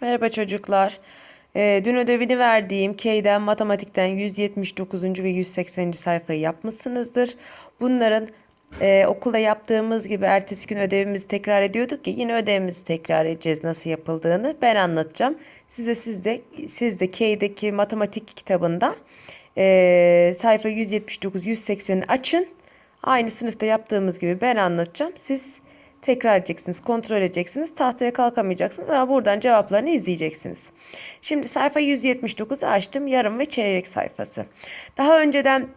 Merhaba çocuklar. Ee, dün ödevini verdiğim K'den matematikten 179. ve 180. sayfayı yapmışsınızdır. Bunların e, okulda yaptığımız gibi ertesi gün ödevimizi tekrar ediyorduk ya yine ödevimizi tekrar edeceğiz nasıl yapıldığını ben anlatacağım. Size siz de siz de K'deki matematik kitabında e, sayfa 179 180'i açın. Aynı sınıfta yaptığımız gibi ben anlatacağım. Siz tekrar edeceksiniz, kontrol edeceksiniz. Tahtaya kalkamayacaksınız ama buradan cevaplarını izleyeceksiniz. Şimdi sayfa 179'u açtım. Yarım ve çeyrek sayfası. Daha önceden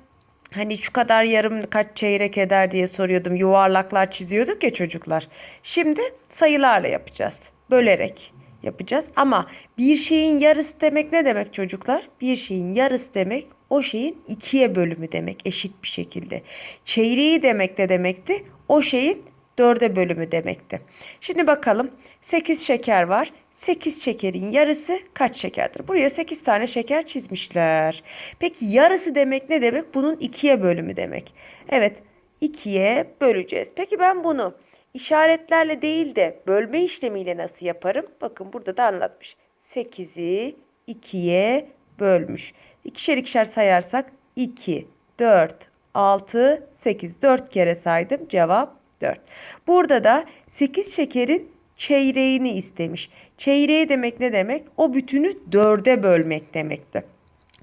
Hani şu kadar yarım kaç çeyrek eder diye soruyordum. Yuvarlaklar çiziyorduk ya çocuklar. Şimdi sayılarla yapacağız. Bölerek yapacağız. Ama bir şeyin yarısı demek ne demek çocuklar? Bir şeyin yarısı demek o şeyin ikiye bölümü demek eşit bir şekilde. Çeyreği demek ne demekti? O şeyin dörde bölümü demekti. Şimdi bakalım 8 şeker var. 8 şekerin yarısı kaç şekerdir? Buraya 8 tane şeker çizmişler. Peki yarısı demek ne demek? Bunun ikiye bölümü demek. Evet ikiye böleceğiz. Peki ben bunu işaretlerle değil de bölme işlemiyle nasıl yaparım? Bakın burada da anlatmış. 8'i 2'ye bölmüş. İkişer ikişer sayarsak 2, 4, 6, 8. 4 kere saydım. Cevap 4. Burada da 8 şekerin çeyreğini istemiş. Çeyreği demek ne demek? O bütünü dörde bölmek demekti.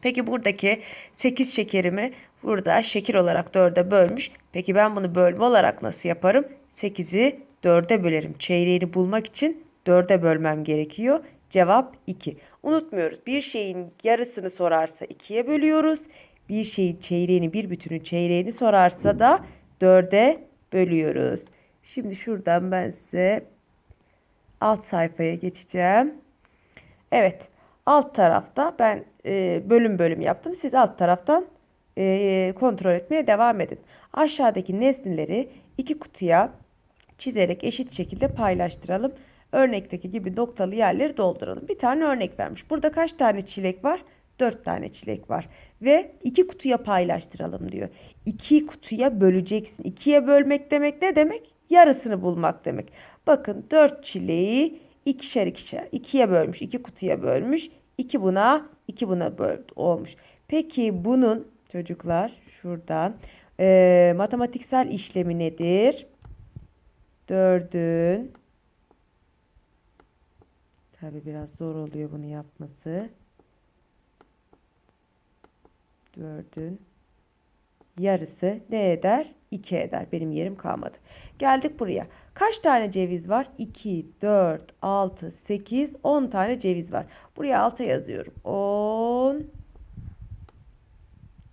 Peki buradaki 8 şekerimi burada şekil olarak dörde bölmüş. Peki ben bunu bölme olarak nasıl yaparım? 8'i dörde bölerim. Çeyreğini bulmak için dörde bölmem gerekiyor. Cevap 2. Unutmuyoruz. Bir şeyin yarısını sorarsa 2'ye bölüyoruz. Bir şeyin çeyreğini, bir bütünün çeyreğini sorarsa da 4'e bölüyoruz. Şimdi şuradan ben size alt sayfaya geçeceğim. Evet. Alt tarafta ben e, bölüm bölüm yaptım. Siz alt taraftan e, kontrol etmeye devam edin. Aşağıdaki nesneleri iki kutuya çizerek eşit şekilde paylaştıralım. Örnekteki gibi noktalı yerleri dolduralım. Bir tane örnek vermiş. Burada kaç tane çilek var? Dört tane çilek var. Ve iki kutuya paylaştıralım diyor. İki kutuya böleceksin. İkiye bölmek demek ne demek? Yarısını bulmak demek. Bakın dört çileği ikişer ikişer ikiye bölmüş. iki kutuya bölmüş. İki buna iki buna böldü olmuş. Peki bunun çocuklar şuradan e, matematiksel işlemi nedir? Dördün Tabi biraz zor oluyor bunu yapması. Dördün yarısı ne eder? 2 eder. Benim yerim kalmadı. Geldik buraya. Kaç tane ceviz var? 2, 4, 6, 8, 10 tane ceviz var. Buraya alta yazıyorum. 10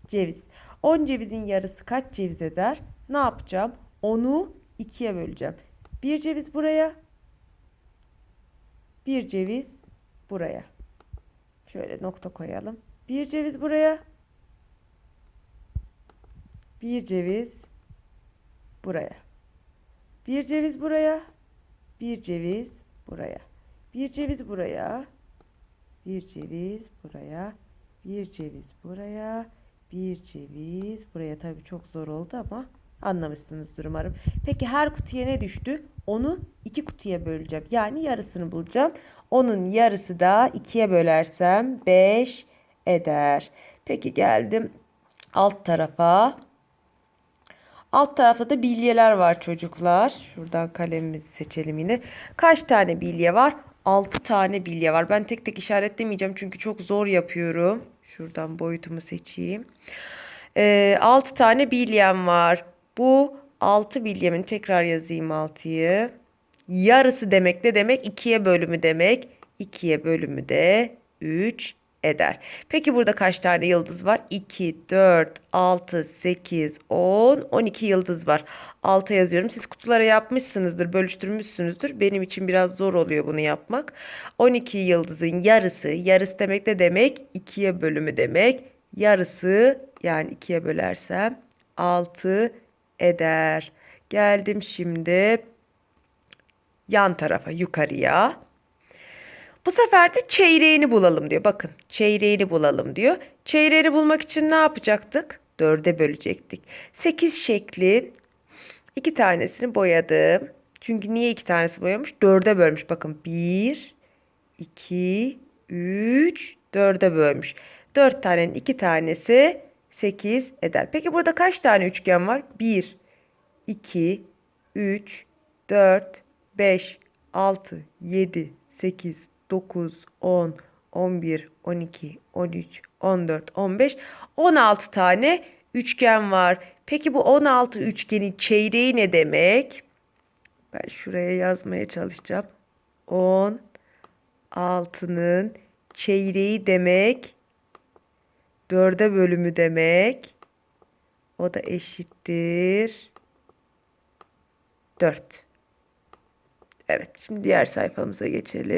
ceviz. 10 cevizin yarısı kaç ceviz eder? Ne yapacağım? 10'u 2'ye böleceğim. Bir ceviz buraya. Bir ceviz buraya. Şöyle nokta koyalım. Bir ceviz buraya. Bir ceviz buraya. Bir ceviz buraya. Bir ceviz buraya. Bir ceviz buraya. Bir ceviz buraya. Bir ceviz buraya. Bir ceviz buraya. Tabii çok zor oldu ama anlamışsınızdır umarım. Peki her kutuya ne düştü? Onu iki kutuya böleceğim. Yani yarısını bulacağım. Onun yarısı da ikiye bölersem 5 eder. Peki geldim alt tarafa. Alt tarafta da bilyeler var çocuklar. Şuradan kalemimizi seçelim yine. Kaç tane bilye var? 6 tane bilye var. Ben tek tek işaretlemeyeceğim çünkü çok zor yapıyorum. Şuradan boyutumu seçeyim. Ee, 6 tane bilyem var. Bu 6 bilyemin tekrar yazayım 6'yı. Yarısı demek ne demek? 2'ye bölümü demek. 2'ye bölümü de 3 eder. Peki burada kaç tane yıldız var? 2, 4, 6, 8, 10, 12 yıldız var. Alta yazıyorum. Siz kutulara yapmışsınızdır, bölüştürmüşsünüzdür. Benim için biraz zor oluyor bunu yapmak. 12 yıldızın yarısı, yarısı demek ne demek? 2'ye bölümü demek. Yarısı yani 2'ye bölersem 6 eder. Geldim şimdi yan tarafa yukarıya. Bu sefer de çeyreğini bulalım diyor. Bakın çeyreğini bulalım diyor. Çeyreğini bulmak için ne yapacaktık? Dörde bölecektik. Sekiz şeklin iki tanesini boyadım. Çünkü niye iki tanesi boyamış? Dörde bölmüş. Bakın bir, 2, 3, 4'e bölmüş. 4 tanenin 2 tanesi 8 eder. Peki burada kaç tane üçgen var? 1, 2, 3, 4, 5, 6, 7, 8, 9, 10, 11, 12, 13, 14, 15, 16 tane üçgen var. Peki bu 16 üçgenin çeyreği ne demek? Ben şuraya yazmaya çalışacağım. 10 altının çeyreği demek. Dörde bölümü demek. O da eşittir. 4. Evet şimdi diğer sayfamıza geçelim.